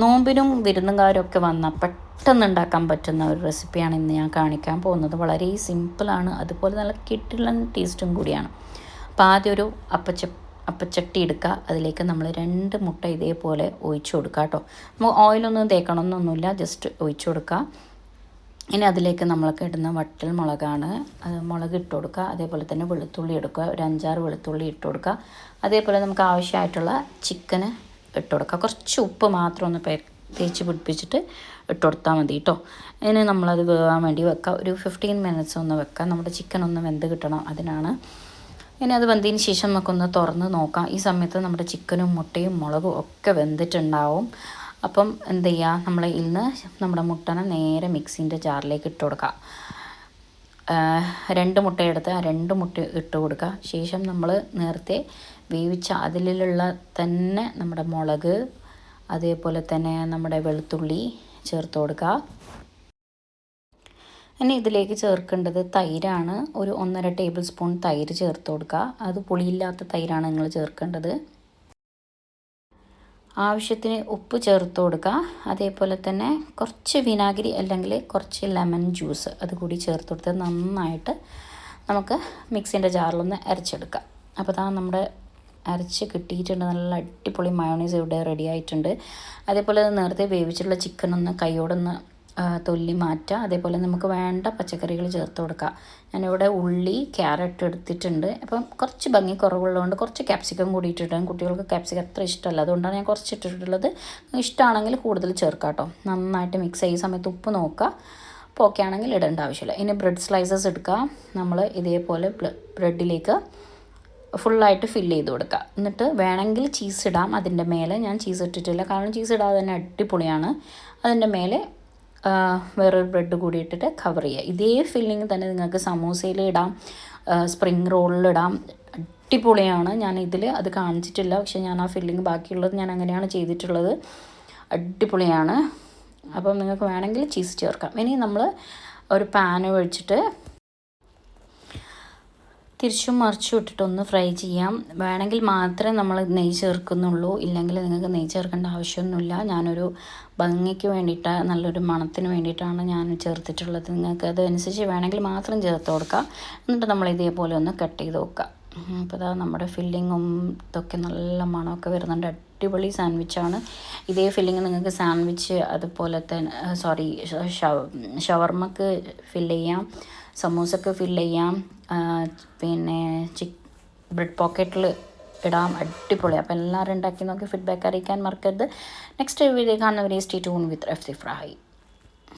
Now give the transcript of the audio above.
നോമ്പിനും വിരുന്നുകാരും ഒക്കെ വന്നാൽ പെട്ടെന്ന് ഉണ്ടാക്കാൻ പറ്റുന്ന ഒരു റെസിപ്പിയാണ് ഇന്ന് ഞാൻ കാണിക്കാൻ പോകുന്നത്. വളരെ സിമ്പിളാണ് അതുപോലെ നല്ല കിട്ടുള്ള ടേസ്റ്റും കൂടിയാണ്. അപ്പോൾ ആദ്യം ഒരു അപ്പച്ച അപ്പച്ചട്ടി എടുക്കുക. അതിലേക്ക് നമ്മൾ രണ്ട് മുട്ട ഇതേപോലെ ഒഴിച്ചു കൊടുക്കുക കേട്ടോ. നമുക്ക് ഓയിലൊന്നും തേക്കണമെന്നൊന്നുമില്ല. ജസ്റ്റ് ഒഴിച്ചു കൊടുക്കുക. ഇനി അതിലേക്ക് നമ്മൾ ഇടുന്ന വട്ടൽ മുളകാണ്. മുളക് ഇട്ട് കൊടുക്കുക. അതേപോലെ തന്നെ വെളുത്തുള്ളി എടുക്കുക. ഒരു അഞ്ചാറ് വെളുത്തുള്ളി ഇട്ട് കൊടുക്കുക. അതേപോലെ നമുക്ക് ആവശ്യമായിട്ടുള്ള ചിക്കന് ഇട്ട് കൊടുക്കുക. കുറച്ച് ഉപ്പ് മാത്രം ഒന്ന് തേച്ച് പിടിപ്പിച്ചിട്ട് ഇട്ട് കൊടുത്താൽ മതി കേട്ടോ ഇനി നമ്മളത് വേവാൻ വേണ്ടി വെക്കുക ഒരു ഫിഫ്റ്റീൻ മിനിറ്റ്സ് ഒന്ന് വെക്കുക നമ്മുടെ ചിക്കൻ ഒന്ന് വെന്ത് കിട്ടണം അതിനാണ്. ഇനി അത് വെന്തതിന് ശേഷം നമുക്കൊന്ന് തുറന്ന് നോക്കാം. ഈ സമയത്ത് നമ്മുടെ ചിക്കനും മുട്ടയും മുളകും ഒക്കെ വെന്തിട്ടുണ്ടാവും. അപ്പം എന്ത് ചെയ്യുക നമ്മൾ ഇന്ന് നമ്മുടെ മുട്ടനെ നേരെ മിക്സിന്റെ ജാറിലേക്ക് ഇട്ട് കൊടുക്കുക രണ്ട് മുട്ട എടുത്ത് ആ രണ്ട് മുട്ട ഇട്ട് കൊടുക്കുക ശേഷം നമ്മൾ നേരത്തെ വേവിച്ച അതിലുള്ള തന്നെ നമ്മുടെ മുളക് അതേപോലെ തന്നെ നമ്മുടെ വെളുത്തുള്ളി ചേർത്ത് കൊടുക്കുക ഇനി ഇതിലേക്ക് ചേർക്കേണ്ടത് തൈരാണ്. ഒരു ഒന്നര ടേബിൾ സ്പൂൺ തൈര് ചേർത്ത് കൊടുക്കുക അത് പുളിയില്ലാത്ത തൈരാണ് നിങ്ങൾ ചേർക്കേണ്ടത്. ആവശ്യത്തിന് ഉപ്പ് ചേർത്ത് കൊടുക്കുക. അതേപോലെ തന്നെ കുറച്ച് വിനാഗിരി അല്ലെങ്കിൽ കുറച്ച് ലെമൺ ജ്യൂസ് അത് കൂടി ചേർത്ത് കൊടുത്ത് നന്നായിട്ട് നമുക്ക് മിക്സിന്റെ ജാറിലൊന്ന് അരച്ചെടുക്കാം. അപ്പോൾ അതാ നമ്മുടെ അരച്ച് കിട്ടിയിട്ടുണ്ട്. നല്ല അടിപൊളി മയോണൈസ് ഇവിടെ റെഡി ആയിട്ടുണ്ട്. അതേപോലെ നേരത്തെ വേവിച്ചിട്ടുള്ള ചിക്കൻ ഒന്ന് കൈയോടൊന്ന് തൊല്ലി മാറ്റുക അതേപോലെ നമുക്ക് വേണ്ട പച്ചക്കറികൾ ചേർത്ത് കൊടുക്കുക ഞാനിവിടെ ഉള്ളി ക്യാരറ്റ് എടുത്തിട്ടുണ്ട്. അപ്പം കുറച്ച് ഭംഗി കുറവുള്ളതുകൊണ്ട് കുറച്ച് ക്യാപ്സിക്കം കൂടി ഇട്ടിട്ടുണ്ട്. കുട്ടികൾക്ക് ക്യാപ്സിക്കം അത്ര ഇഷ്ടമല്ല. അതുകൊണ്ടാണ് ഞാൻ കുറച്ച് ഇട്ടിട്ടുള്ളത്. ഇഷ്ടമാണെങ്കിൽ കൂടുതൽ ചേർക്കാം കേട്ടോ. നന്നായിട്ട് മിക്സ് ചെയ്യുന്ന സമയത്ത് ഉപ്പ് നോക്കുക. അപ്പോൾ ഓക്കെ ആണെങ്കിൽ ഇടേണ്ട ആവശ്യമില്ല. ഇനി ബ്രെഡ് സ്ലൈസസ് എടുക്കുക നമ്മൾ ഇതേപോലെ ബ്രെഡിലേക്ക് ഫുള്ളായിട്ട് ഫില്ല് ചെയ്ത് കൊടുക്കുക എന്നിട്ട് വേണമെങ്കിൽ ചീസ് ഇടാം. അതിന്റെ മേലെ ഞാൻ ചീസ് ഇട്ടിട്ടില്ല. കാരണം ചീസ് ഇടാതെ തന്നെ അടിപൊളിയാണ്. അതിന്റെ മേലെ വേറൊരു ബ്രെഡ് കൂടി ഇട്ടിട്ട് കവർ ചെയ്യുക ഇതേ ഫില്ലിങ് തന്നെ നിങ്ങൾക്ക് സമൂസയിൽ ഇടാം. സ്പ്രിങ് റോളിലിടാം അടിപൊളിയാണ്. ഞാൻ ഇതിൽ അത് കാണിച്ചിട്ടില്ല. പക്ഷേ ഞാൻ ആ ഫില്ലിങ് ബാക്കിയുള്ളത് ഞാൻ അങ്ങനെയാണ് ചെയ്തിട്ടുള്ളത്. അടിപൊളിയാണ്. അപ്പം നിങ്ങൾക്ക് വേണമെങ്കിൽ ചീസ് ചേർക്കാം. ഇനി നമ്മൾ ഒരു പാന് ഒഴിച്ചിട്ട് തിരിച്ചും മറിച്ചും ഇട്ടിട്ട് ഒന്ന് ഫ്രൈ ചെയ്യാം. വേണമെങ്കിൽ മാത്രമേ നമ്മൾ നെയ്യ് ചേർക്കുന്നുള്ളൂ. ഇല്ലെങ്കിൽ നിങ്ങൾക്ക് നെയ്യ് ചേർക്കേണ്ട ആവശ്യമൊന്നുമില്ല. ഞാനൊരു ഭംഗിക്ക് വേണ്ടിയിട്ട് നല്ലൊരു മണത്തിന് വേണ്ടിയിട്ടാണ് ഞാൻ ചേർത്തിട്ടുള്ളത്. നിങ്ങൾക്ക് അതനുസരിച്ച് വേണമെങ്കിൽ മാത്രം ചേർത്ത് കൊടുക്കുക എന്നിട്ട് നമ്മൾ ഇതേപോലെ ഒന്ന് കട്ട് ചെയ്ത് വെക്കുക അപ്പോൾ ഇതാ നമ്മുടെ ഫില്ലിങ്ങും ഇതൊക്കെ നല്ല മണമൊക്കെ വരുന്നുണ്ട്. അടിപൊളി സാൻഡ്വിച്ചാണ് ഇതേ ഫില്ലിങ് നിങ്ങൾക്ക് സാൻഡ്വിച്ച് അതുപോലെ തന്നെ സോറി ഷവർമ്മക്ക് ഫില്ല് ചെയ്യാം. സമൂസക്ക് ഫില്ല് ചെയ്യാം. പിന്നെ ചിക്ക് ബ്രെഡ് പോക്കറ്റിൽ ഇടാം. അടിപൊളി. അപ്പോൾ എല്ലാവരും ഉണ്ടാക്കി നോക്കി ഫീഡ്ബാക്ക് അറിയിക്കാൻ മറക്കരുത്. നെക്സ്റ്റ് വീഡിയോ കാണുന്നവരെ stay tune with F C fry